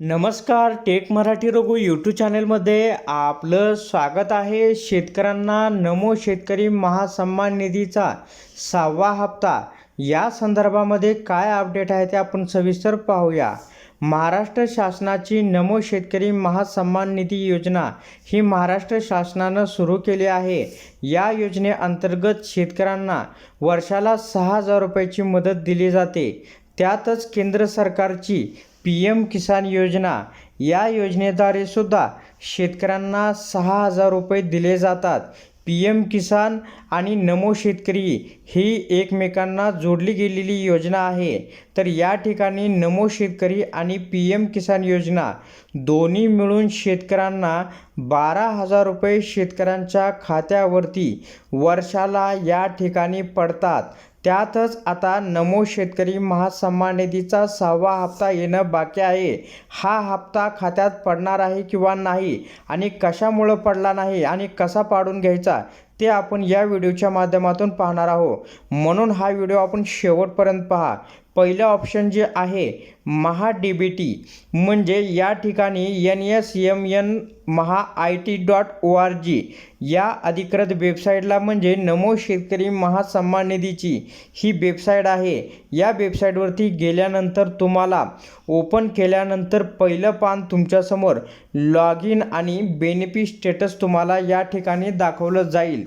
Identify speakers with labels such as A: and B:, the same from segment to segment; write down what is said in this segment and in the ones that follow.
A: नमस्कार take Marathi Raghu YouTube चॅनलमध्ये आपलं स्वागत आहे. शेतकऱ्यांना नमो शेतकरी महासन्मान निधीचा सहावा हप्ता. या संदर्भामध्ये काय अपडेट आहे ते आपण सविस्तर पाहूया. महाराष्ट्र शासनाची नमो शेतकरी महासन्मान निधी योजना ही महाराष्ट्र शासनानं सुरू केली आहे. या योजनेअंतर्गत शेतकऱ्यांना वर्षाला सहा हजार रुपयाची मदत दिली जाते. त्यातच केंद्र सरकारची पी एम किसान योजना या योजनेद्वारे सुद्धा शेतकऱ्यांना सहा हजार रुपये दिले जातात. पी एम किसान आणि नमो शेतकरी ही एकमेकांना जोडली गेलेली योजना आहे. तर या ठिकाणी नमो शेतकरी आणि पी एम किसान योजना दोन्ही मिळून शेतकऱ्यांना बारा हजार रुपये शेतकऱ्यांच्या खात्यावरती वर्षाला या ठिकाणी पडतात. त्यातच आता नमो शेतकरी महासन्मान निधीचा सहावा हप्ता येणं बाकी आहे. हा हप्ता खात्यात पडणार आहे किंवा नाही आणि कशामुळं पडला नाही आणि कसा पाडून घ्यायचा? ते आपण या व्हिडिओच्या माध्यमातून पाहणार आहोत. म्हणून हा व्हिडिओ आपण शेवटपर्यंत पहा. पहिलं ऑप्शन जे आहे महा डी बी टी म्हणजे या ठिकाणी N S M N maha I T dot O R G या अधिकृत वेबसाईटला म्हणजे नमो शेतकरी महासन्मान निधीची ही वेबसाईट आहे. या वेबसाईटवरती गेल्यानंतर तुम्हाला ओपन केल्यानंतर पहिलं पान तुमच्यासमोर लॉग इन आणि बेनिफिट स्टेटस तुम्हाला या ठिकाणी दाखवलं जाईल.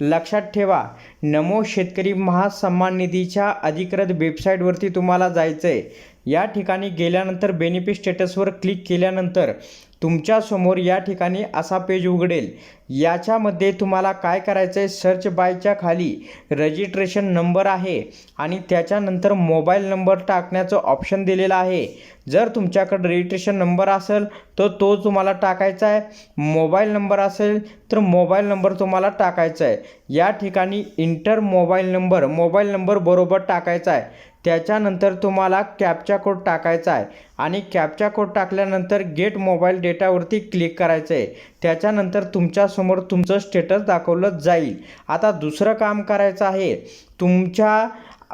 A: लक्षात ठेवा नमो शेतकरी महासन्मान निधीच्या अधिकृत वेबसाईटवरती तुम्हाला जायचं आहे या ठिकाणी गेल्यानंतर बेनिफिट स्टेटसवर क्लिक केल्यानंतर तुमच्यासमोर या ठिकाणी असा पेज उघडेल. याच्यामध्ये तुम्हाला काय करायचं आहे सर्च बायच्या खाली रजिस्ट्रेशन नंबर आहे आणि त्याच्यानंतर मोबाईल नंबर टाकण्याचं ऑप्शन दिलेलं आहे. जर तुमच्याकडे रजिस्ट्रेशन नंबर असेल तर तो तुम्हाला टाकायचा आहे. मोबाईल नंबर असेल तर मोबाईल नंबर तुम्हाला टाकायचा आहे. या ठिकाणी enter mobile number mobile number बरोबर टाकायचा आहे. त्याच्यानंतर तुम्हाला कॅपचा कोड टाकायचा आहे आणि कॅपचा कोड टाकल्यानंतर गेट मोबाईल डेटावरती क्लिक करायचं आहे. त्याच्यानंतर तुमच्यासमोर तुमचं स्टेटस दाखवलं जाईल. आता दुसरं काम करायचं आहे. तुमच्या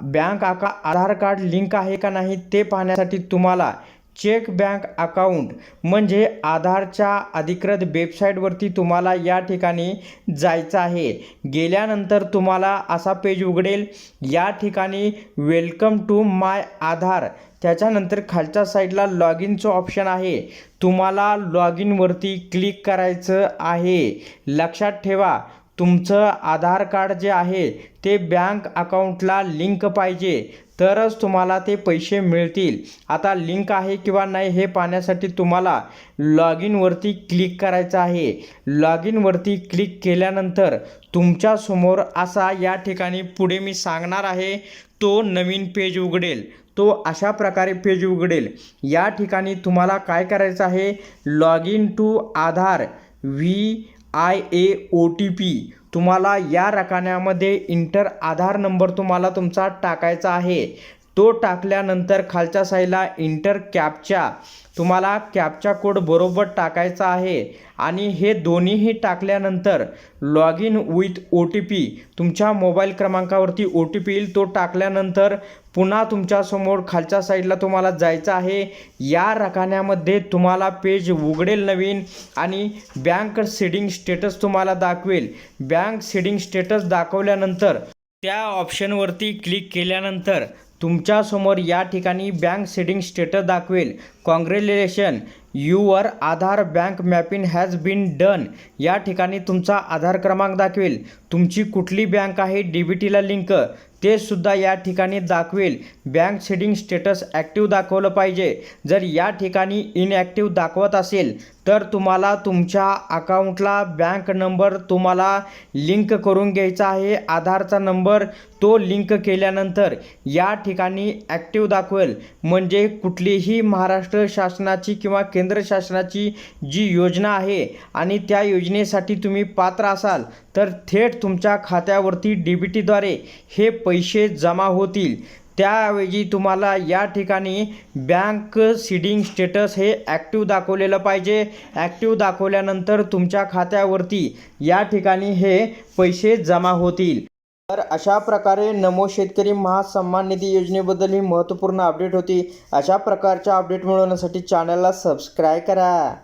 A: बँक आका आधार कार्ड लिंक आहे का नाही ते पाहण्यासाठी तुम्हाला चेक बँक अकाउंट म्हणजे आधारच्या अधिकृत वेबसाईटवरती तुम्हाला या ठिकाणी जायचं आहे. गेल्यानंतर तुम्हाला असा पेज उघडेल. या ठिकाणी वेलकम टू माय आधार. त्याच्यानंतर खालच्या साईडला लॉग इनचं ऑप्शन आहे. तुम्हाला लॉग इनवरती क्लिक करायचं आहे. लक्षात ठेवा तुमचं आधार कार्ड जे आहे ते बँक अकाउंटला लिंक पाहिजे. तरच तुम्हाला ते पैसे मिळतील. आता लिंक आहे किंवा नाही हे पाहण्यासाठी तुम्हाला लॉग इनवरती क्लिक करायचं आहे. लॉग इनवरती क्लिक केल्यानंतर तुमच्यासमोर असा या ठिकाणी पुढे मी सांगणार आहे तो नवीन पेज उघडेल. तो अशा प्रकारे पेज उघडेल. या ठिकाणी तुम्हाला काय करायचं आहे? Log in to Aadhaar. Via O T P तुम्हाला या रकान्यामध्ये इंटर आधार नंबर तुम्हाला तुमचा टाकायचा आहे. तो टाकल्यानंतर खालच्या साईडला इंटर कॅपच्या तुम्हाला कॅपचा कोड बरोबर टाकायचा आहे. आणि हे दोन्हीही टाकल्यानंतर log in with O T P तुमच्या मोबाईल क्रमांकावरती ओ टी पी येईल. तो टाकल्यानंतर पुन्हा तुमच्यासमोर खालच्या साईडला तुम्हाला जायचं आहे. या रकान्यामध्ये तुम्हाला पेज उघडेल नवीन आणि बँक सीडिंग स्टेटस तुम्हाला दाखवेल. बँक सीडिंग स्टेटस दाखवल्यानंतर त्या ऑप्शनवरती क्लिक केल्यानंतर तुमच्यासमोर या ठिकाणी बँक सेडिंग स्टेटस दाखवेल. Congratulation your Aadhaar bank mapping has been done या ठिकाणी तुमचा आधार क्रमांक दाखवेल. तुमची कुठली बँक आहे? डी बी टीला लिंक ते सुद्धा या ठिकाणी दाखवेल. बँक सेडिंग स्टेटस ॲक्टिव्ह दाखवलं पाहिजे. जर या ठिकाणी इनॲक्टिव्ह दाखवत असेल तर तुम्हाला तुमच्या अकाउंटला बँक नंबर तुम्हाला लिंक करून घ्यायचा आहे. आधारचा नंबर तो लिंक केल्यानंतर या ठिकाणी ठिकाणी ॲक्टिव्ह दाखवेल. म्हणजे कुठलीही महाराष्ट्र शासनाची किंवा केंद्र शासनाची जी योजना आहे आणि त्या योजनेसाठी तुम्ही पात्र असाल तर थेट तुमच्या खात्यावरती डी बी टीद्वारे हे पैसे जमा होतील. त्याऐवजी तुम्हाला या ठिकाणी बँक सीडिंग स्टेटस हे ॲक्टिव्ह दाखवलेलं पाहिजे. ॲक्टिव्ह दाखवल्यानंतर तुमच्या खात्यावरती या ठिकाणी हे पैसे जमा होतील. तर अशा प्रकारे नमो शेतकरी महासन्मान निधी योजनेबद्दल ही महत्त्वपूर्ण अपडेट होती. अशा प्रकारच्या अपडेट मिळवण्यासाठी चॅनलला सबस्क्राईब करा.